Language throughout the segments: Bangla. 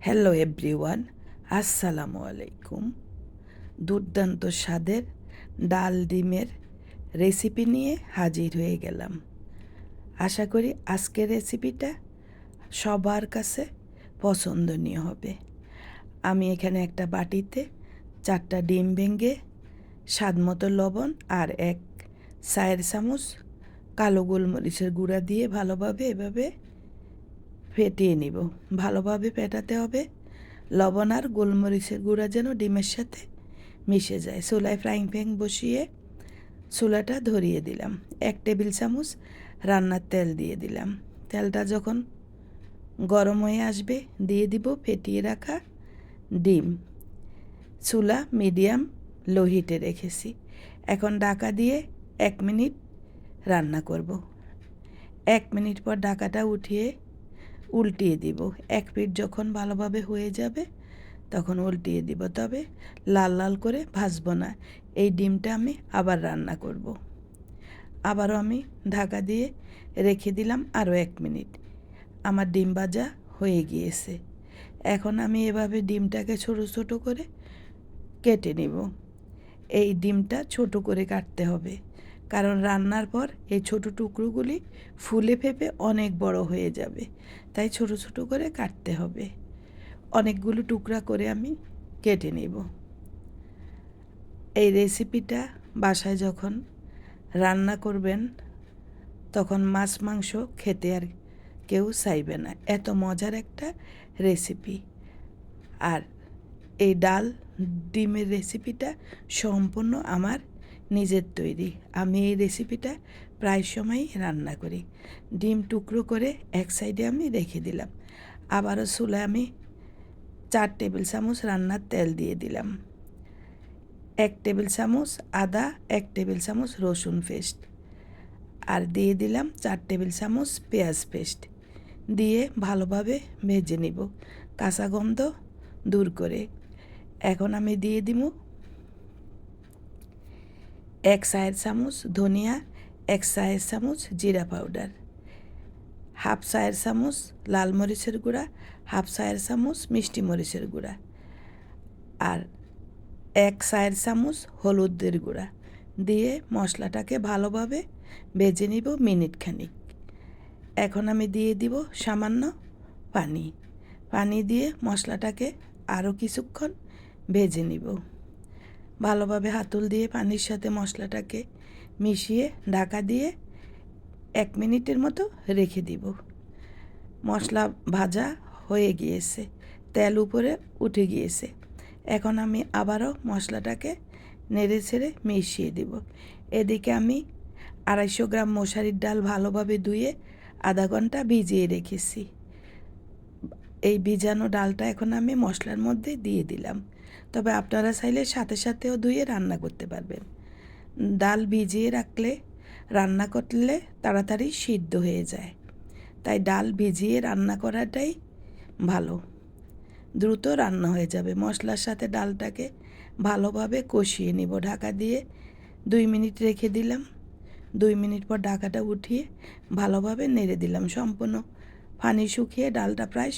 হ্যালো এভরিওয়ান আসসালামু আলাইকুম দুর্দান্ত স্বাদের ডাল ডিমের রেসিপি নিয়ে হাজির হয়ে গেলাম। আশা করি আজকের রেসিপিটা সবার কাছে পছন্দনীয় হবে। আমি এখানে একটা বাটিতে চারটা ডিম ভেঙে স্বাদ মতো লবণ আর এক চায়ের চামচ কালো গোলমরিচের গুঁড়া দিয়ে ভালোভাবে এভাবে ফেটিয়ে নিব। ভালোভাবে ফেটাতে হবে। লবণ আর গোলমরিচের গুঁড়া যেন ডিমের সাথে মিশে যায়। চুলায় ফ্রাইং প্যান বসিয়ে চুলাটা ধরিয়ে দিলাম। এক টেবিল চামচ রান্নার তেল দিয়ে দিলাম। তেলটা যখন গরম হয়ে আসবে, দিয়ে দিব ফেটিয়ে রাখা ডিম। চুলা মিডিয়াম, লো হিটে রেখেছি। এখন ডাকা দিয়ে এক মিনিট রান্না করব। এক মিনিট পর ডাকাটা উঠিয়ে উল্টিয়ে দিব। এক পিঠ যখন ভালোভাবে হয়ে যাবে, তখন উল্টিয়ে দিব। তবে লাল লাল করে ভাজবো না। এই ডিমটা আমি আবার রান্না করব। আবারও আমি ঢাকা দিয়ে রেখে দিলাম আরও এক মিনিট। আমার ডিম ভাজা হয়ে গিয়েছে। এখন আমি এভাবে ডিমটাকে ছোট ছোট করে কেটে নিব। এই ডিমটা ছোট করে কাটতে হবে। কারণ রান্নার পর এই ছোট টুকরোগুলি ফুলে ফেপে অনেক বড় হয়ে যাবে। তাই ছোট ছোট করে কাটতে হবে। অনেকগুলো টুকরা করে আমি কেটে নেব। এই রেসিপিটা বাসায় যখন রান্না করবেন, তখন মাছ, মাংস খেতে আর কেউ চাইবে না। এত মজার একটা রেসিপি। আর এই ডাল, ডিমের রেসিপিটা সম্পূর্ণ আমার নিজের তৈরি। আমি এই রেসিপিটা প্রায় সময়ই রান্না করি। ডিম টুকরো করে এক সাইডে আমি রেখে দিলাম। আবারও চুলে আমি চার টেবিল চামচ রান্নার তেল দিয়ে দিলাম। এক টেবিল চামচ আদা, এক টেবিল চামচ রসুন পেস্ট আর দিয়ে দিলাম চার টেবিল চামচ পেঁয়াজ পেস্ট দিয়ে ভালোভাবে ভেজে নিব। কাঁচা গন্ধ দূর করে। এখন আমি দিয়ে দিব এক চায়ের চামচ, ধনিয়া এক চায়ের চামচ, জিরা পাউডার। হাফ চায়ের চামচ, লাল মরিচের গুঁড়া। হাফ চায়ের চামচ, মিষ্টি মরিচের গুঁড়া। আর এক চায়ের চামচ, হলুদের গুঁড়া। দিয়ে মশলাটাকে ভালোভাবে ভেজে নিব মিনিট খানিক এখন আমি দিয়ে দিব সামান্য পানি। পানি দিয়ে মশলাটাকে আরও কিছুক্ষণ ভেজে নিব। ভালোভাবে হাতুল দিয়ে পানির সাথে মশলাটাকে মিশিয়ে ঢাকা দিয়ে এক মিনিটের মতো রেখে দিব। মশলা ভাজা হয়ে গিয়েছে, তেল উপরে উঠে গিয়েছে। এখন আমি আবারও মশলাটাকে নেড়ে ছেড়ে মিশিয়ে দিব। এদিকে আমি আড়াইশো গ্রাম মশারির ডাল ভালোভাবে ধুয়ে আধা ঘণ্টা ভিজিয়ে রেখেছি। এই ভিজানো ডালটা এখন আমি মশলার মধ্যে দিয়ে দিলাম। তবে আপনারা চাইলে সাথে সাথেও ধুয়ে রান্না করতে পারবেন। ডাল ভিজিয়ে রাখলে, রান্না করলে তাড়াতাড়ি সিদ্ধ হয়ে যায়। তাই ডাল ভিজিয়ে রান্না করাটাই ভালো। দ্রুত রান্না হয়ে যাবে। মশলার সাথে ডালটাকে ভালোভাবে কষিয়ে নিব। ঢাকা দিয়ে দুই মিনিট রেখে দিলাম। দুই মিনিট পর ঢাকাটা উঠিয়ে ভালোভাবে নেড়ে দিলাম। সম্পূর্ণ পানি শুকিয়ে ডালটা প্রায়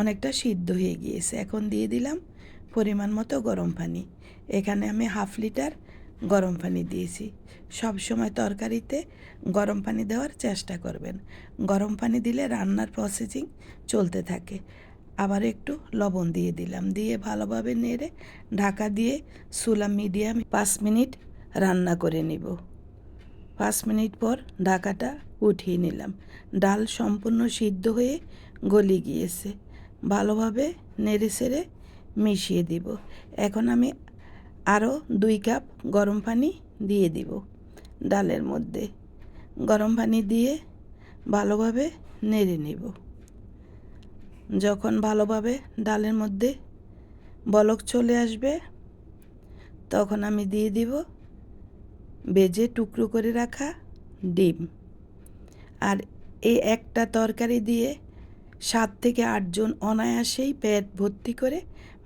অনেকটা সিদ্ধ হয়ে গিয়েছে। এখন দিয়ে দিলাম পরিমাণ মতো গরম পানি। এখানে আমি হাফ লিটার গরম পানি দিয়েছি। সব সময় তরকারিতে গরম পানি দেওয়ার চেষ্টা করবেন। গরম পানি দিলে রান্নার প্রসেসিং চলতে থাকে। আবার একটু লবণ দিয়ে দিলাম। দিয়ে ভালোভাবে নেড়ে ঢাকা দিয়ে সুলা মিডিয়াম পাঁচ মিনিট রান্না করে নিব। পাঁচ মিনিট পর ঢাকাটা উঠিয়ে নিলাম। ডাল সম্পূর্ণ সিদ্ধ হয়ে গলি গিয়েছে। ভালোভাবে নেড়ে সেড়ে মিশিয়ে দিব। এখন আমি আরও দুই কাপ গরম পানি দিয়ে দিব ডালের মধ্যে। গরম পানি দিয়ে ভালোভাবে নেড়ে নিব। যখন ভালোভাবে ডালের মধ্যে বলক চলে আসবে, তখন আমি দিয়ে দিব বেজে টুকরো করে রাখা ডিম। আর এই একটা তরকারি দিয়ে সাত থেকে আটজন অনায়াসেই পেট ভর্তি করে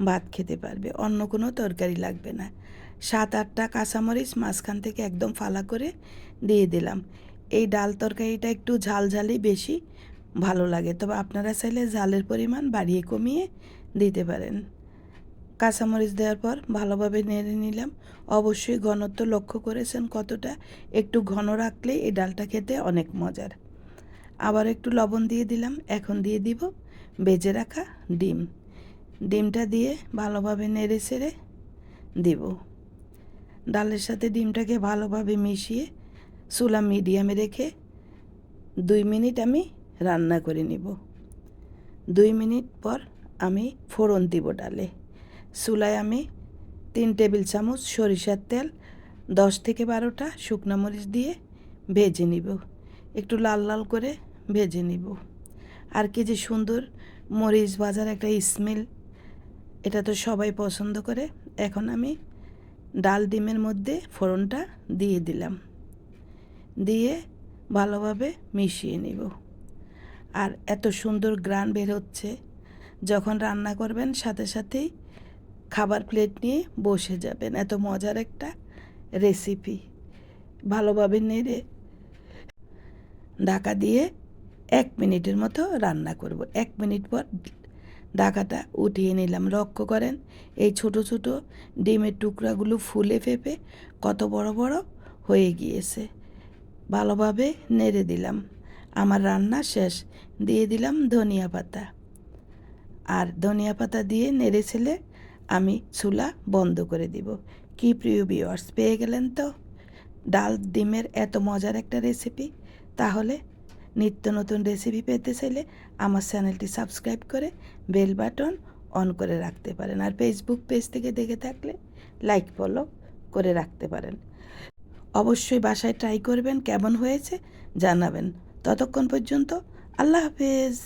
ভাত খেতে পারবে। অন্য কোনো তরকারি লাগবে না। সাত আটটা কাঁচামরিচ মাঝখান থেকে একদম ফালা করে দিয়ে দিলাম। এই ডাল তরকারিটা একটু ঝাল ঝালই বেশি ভালো লাগে, তবে আপনারা চাইলে ঝালের পরিমাণ বাড়িয়ে কমিয়ে দিতে পারেন। কাঁচামরিচ দেওয়ার পর ভালোভাবে নেড়ে নিলাম। অবশ্যই ঘনত্ব লক্ষ্য করেছেন কতটা। একটু ঘন রাখলেই এই ডালটা খেতে অনেক মজার। আবার একটু লবণ দিয়ে দিলাম। এখন দিয়ে দিব বেজে রাখা ডিম। ডিমটা দিয়ে ভালোভাবে নেড়ে ছেড়ে দিব। ডালের সাথে ডিমটাকে ভালোভাবে মিশিয়ে চুলা মিডিয়ামে রেখে দুই মিনিট আমি রান্না করে নিব। দুই মিনিট পর আমি ফোড়ন দিব ডালে। চুলায় আমি তিন টেবিল চামচ সরিষার তেল, দশ থেকে বারোটা শুকনো মরিচ দিয়ে ভেজে নিব। একটু লাল লাল করে ভেজে নিব। আর কি যে সুন্দর মরিচ ভাজার একটা স্মেল এটা তো সবাই পছন্দ করে। এখন আমি ডাল ডিমের মধ্যে ফোড়নটা দিয়ে দিলাম। দিয়ে ভালোভাবে মিশিয়ে নিব। আর এত সুন্দর গ্রান বের হচ্ছে, যখন রান্না করবেন সাথে সাথেই খাবার প্লেট নিয়ে বসে যাবেন। এত মজার একটা রেসিপি ভালোভাবে নেড়ে ঢাকা দিয়ে এক মিনিটের মতো রান্না করব। এক মিনিট পর ঢাকাটা উঠিয়ে নিলাম। লক্ষ্য করেন, এই ছোট ছোট ডিমের টুকরাগুলো ফুলে ফেপে কত বড় বড় হয়ে গিয়েছে। ভালোভাবে নেড়ে দিলাম। আমার রান্না শেষ। দিয়ে দিলাম ধনিয়া পাতা। আর ধনিয়া পাতা দিয়ে নেড়ে ছেলে আমি চুলা বন্ধ করে দিব। কি প্রিয় বিওয়ার্স পেয়ে গেলেন তো? ডাল, ডিমের এত মজার একটা রেসিপি তাহলে নিত্য নতুন রেসিপি পেতে চাইলে আমার চ্যানেলটি সাবস্ক্রাইব করে বেল বাটন অন করে রাখতে পারেন। আর ফেসবুক পেজ থেকে দেখে থাকলে লাইক ফলো করে রাখতে পারেন। অবশ্যই বাসায় ট্রাই করবেন, কেমন হয়েছে জানাবেন। ততক্ষণ পর্যন্ত আল্লাহ হাফেজ।